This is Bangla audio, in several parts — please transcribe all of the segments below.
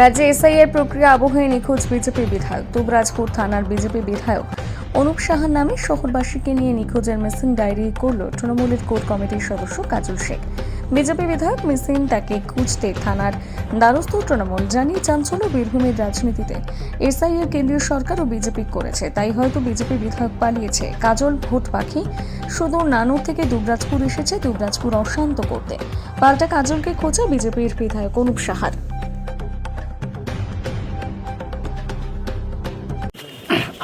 রাজ্যে এসআইআর প্রক্রিয়া আবহে নিখোঁজ বিজেপি বিধায়ক। দুবরাজপুর থানার বিজেপি বিধায়ক অনুপ সাহার নামে শহরবাসীকে নিয়ে নিখোঁজের মিসিং ডায়েরি করল তৃণমূলের কোর কমিটির সদস্য কাজল শেখ। বিজেপি বিধায়ক মিসিং তাকে খুঁজতে থানার দ্বারস্থ তৃণমূল জানিয়ে চাঞ্চল্য বীরভূমের রাজনীতিতে এসআইআর কেন্দ্রীয় সরকার ও বিজেপি করেছে। তাই হয়তো বিজেপি বিধায়ক পালিয়েছে। কাজল ভোট পাখি শুধু নানুর থেকে দুবরাজপুর এসেছে, দুবরাজপুর অশান্ত করতে। পাল্টা কাজলকে খোঁজে বিজেপির বিধায়ক অনুপ সাহার।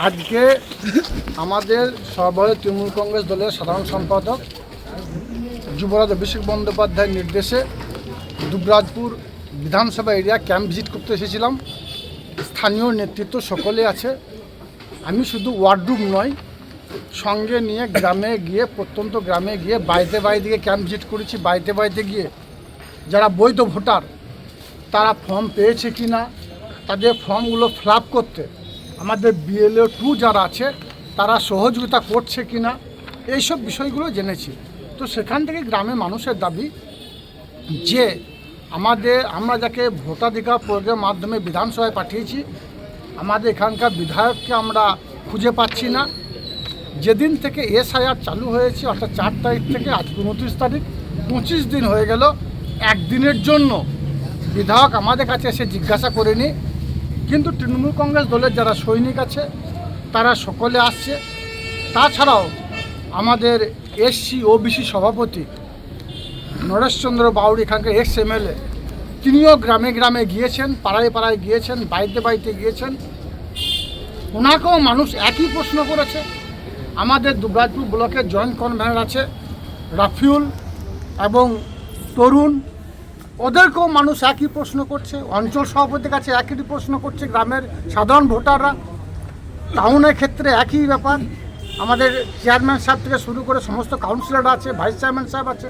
আজকে আমাদের সর্বভারতীয় তৃণমূল কংগ্রেস দলের সাধারণ সম্পাদক যুবরাজ অভিষেক বন্দ্যোপাধ্যায়ের নির্দেশে দুবরাজপুর বিধানসভা এরিয়া ক্যাম্প ভিজিট করতে এসেছিলাম। স্থানীয় নেতৃত্ব সকলে আছে। আমি শুধু ওয়ার্ডরুম নয়, সঙ্গে নিয়ে গ্রামে গিয়ে, প্রত্যন্ত গ্রামে গিয়ে, বাড়িতে বাড়িতে গিয়ে ক্যাম্প ভিজিট করেছি। বাড়িতে বাড়িতে গিয়ে যারা বৈধ ভোটার, তারা ফর্ম পেয়েছে কি না তাদের ফর্মগুলো ফিল আপ করতে আমাদের বিএলও টু যারা আছে, তারা সহযোগিতা করছে কি না এইসব বিষয়গুলো জেনেছি। তো সেখান থেকে গ্রামের মানুষের দাবি যে, আমাদের, আমরা যাকে ভোটাধিকার প্রয়োগের মাধ্যমে বিধানসভায় পাঠিয়েছি, আমাদের এখানকার বিধায়ককে আমরা খুঁজে পাচ্ছি না। যেদিন থেকে এসআইআর চালু হয়েছে, অর্থাৎ চার তারিখ থেকে, আজ উনত্রিশ তারিখ, পঁচিশ দিন হয়ে গেল, একদিনের জন্য বিধায়ক আমাদের কাছে এসে জিজ্ঞাসা করেনি। কিন্তু তৃণমূল কংগ্রেস দলের যারা সৈনিক আছে, তারা সকলে আসছে। তাছাড়াও আমাদের এসসি, ওবিসি সভাপতি নরেশচন্দ্র বাউরি এখানকার এক্স এমএলএ তিনিও গ্রামে গ্রামে গিয়েছেন, পাড়ায় পাড়ায় গিয়েছেন, বাড়িতে বাড়িতে গিয়েছেন। ওনাকেও মানুষ একই প্রশ্ন করেছে। আমাদের দুবরাজপুর ব্লকের জয়েন্ট কনভেনার আছে রাফিউল এবং তরুণ। ওদেরকেও মানুষ একই প্রশ্ন করছে, অঞ্চল সভাপতির কাছে একই প্রশ্ন করছে, গ্রামের সাধারণ ভোটাররা। টাউনের ক্ষেত্রে একই ব্যাপার। আমাদের চেয়ারম্যান সাহেব থেকে শুরু করে সমস্ত কাউন্সিলর আছে, ভাইস চেয়ারম্যান সাহেব আছে।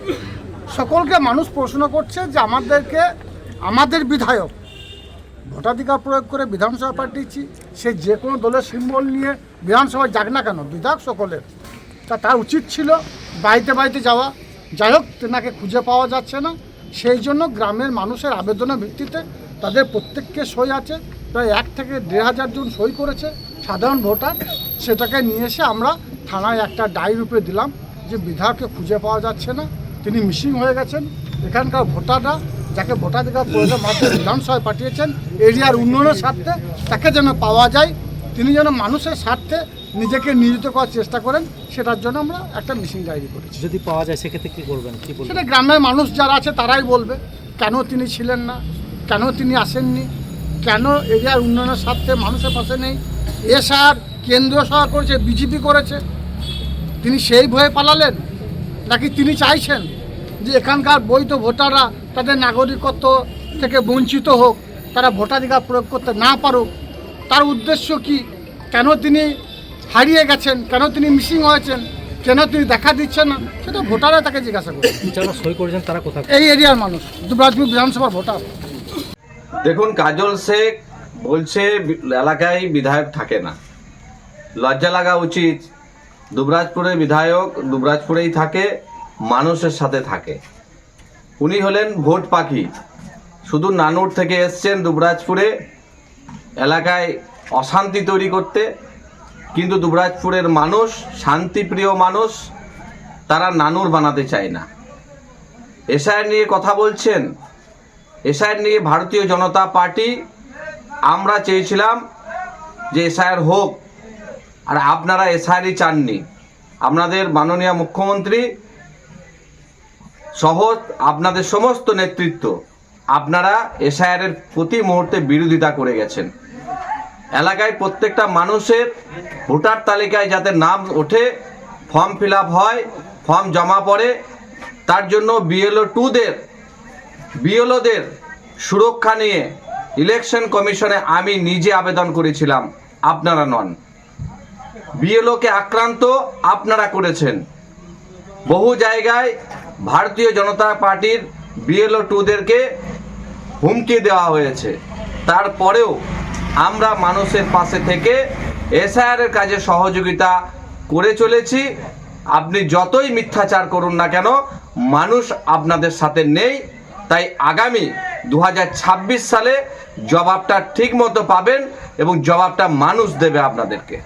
সকলকে মানুষ প্রশ্ন করছে যে আমাদেরকে, আমাদের বিধায়ক ভোটাধিকার প্রয়োগ করে বিধানসভা পাঠিয়েছি, সে যে কোনো দলের সিম্বল নিয়ে বিধানসভায় যাক না কেন, বিধায়ক সকলের। তা তার উচিত ছিল, বাড়িতে বাড়িতে যাওয়া। যাই হোক, তেনাকে খুঁজে পাওয়া যাচ্ছে না। সেই জন্য গ্রামের মানুষের আবেদনের ভিত্তিতে তাদের প্রত্যেককে সই আছে। প্রায় এক থেকে দেড় হাজার জন সই করেছে সাধারণ ভোটার। সেটাকে নিয়ে এসে আমরা থানায় একটা ডায়েরি রূপে দিলাম যে বিধায়ককে খুঁজে পাওয়া যাচ্ছে না। তিনি মিসিং হয়ে গেছেন। এখানকার ভোটাররা যাকে ভোটাধিকার প্রয়োগের মাধ্যমে বিধানসভায় পাঠিয়েছেন, এরিয়ার উন্নয়নের স্বার্থে তাকে যেন পাওয়া যায়। তিনি যেন মানুষের স্বার্থে নিজেকে নিয়োজিত করার চেষ্টা করেন সেটার জন্য আমরা একটা মিসিং ডায়েরি করেছি। যদি পাওয়া যায় সেক্ষেত্রে কি করবেন? কি বলবেন? সেটা গ্রামের মানুষ যারা আছে তারাই বলবে কেন তিনি ছিলেন না? কেন তিনি আসেননি? কেন এরিয়ার উন্নয়নের স্বার্থে মানুষের পাশে নেই? এসআর কেন্দ্রীয় সরকার করেছে বিজেপি করেছে। তিনি সেই ভয়ে পালালেন? নাকি তিনি চাইছেন যে এখানকার বৈধ ভোটাররা তাদের নাগরিকত্ব থেকে বঞ্চিত হোক তারা ভোটাধিকার প্রয়োগ করতে না পারুক? তার উদ্দেশ্য কি? কেন তিনি হারিয়ে গেছেন? কেন তিনি মিসিং হয়েছেন? কেন তিনি দেখা দিচ্ছেন না? সেটা ভোটাররা তাকে জিজ্ঞাসা করবে যারা সই করেছেন তারা কোথায়? এই এরিয়ার মানুষ দুবরাজপুর বিধানসভার ভোটার। দেখুন কাজল শেখ বলছে এলাকায় বিধায়ক থাকে না। লজ্জা লাগা উচিত। দুবরাজপুরের বিধায়ক দুবরাজপুরেই থাকে মানুষের সাথে থাকে। উনি হলেন ভোট পাখি। শুধু নানুর থেকে এসছেন দুবরাজপুরে এলাকায় অশান্তি তৈরি করতে, কিন্তু দুবরাজপুরের মানুষ, শান্তিপ্রিয় মানুষ, তারা নানুর বানাতে চায় না। এসআইয়ের নিয়ে কথা বলছেন। এসআইয়ের নিয়ে ভারতীয় জনতা পার্টি, আমরা চেয়েছিলাম যে এসআইআর হোক, আর আপনারা এসআইআরই চাননি। আপনাদের মাননীয় মুখ্যমন্ত্রী সহ আপনাদের সমস্ত নেতৃত্ব, আপনারা এসআইআরের প্রতি মুহূর্তে বিরোধিতা করে গেছেন। এলাকায় প্রত্যেকটা মানুষের ভোটার তালিকায় যাতে নাম ওঠে, ফর্ম ফিল হয়, ফর্ম জমা পড়ে, তার জন্য বিএলও টুদের বিএলওদের সুরক্ষা নিয়ে ইলেকশন কমিশনে আমি নিজে আবেদন করেছিলাম। আপনারা নন। বিএলওকে আক্রান্ত আপনারা করেছেন। বহু জায়গায় ভারতীয় জনতা পার্টির বিএলও টুদেরকে হুমকি দেওয়া হয়েছে। তারপরেও আমরা মানুষের পাশে থেকে এসআইআরের কাজে সহযোগিতা করে চলেছি। আপনি যতই মিথ্যাচার করুন না কেন, মানুষ আপনাদের সাথে নেই। তাই আগামী দু হাজার ছাব্বিশ সালে জবাবটা ঠিক মতো পাবেন এবং জবাবটা মানুষ দেবে আপনাদেরকে।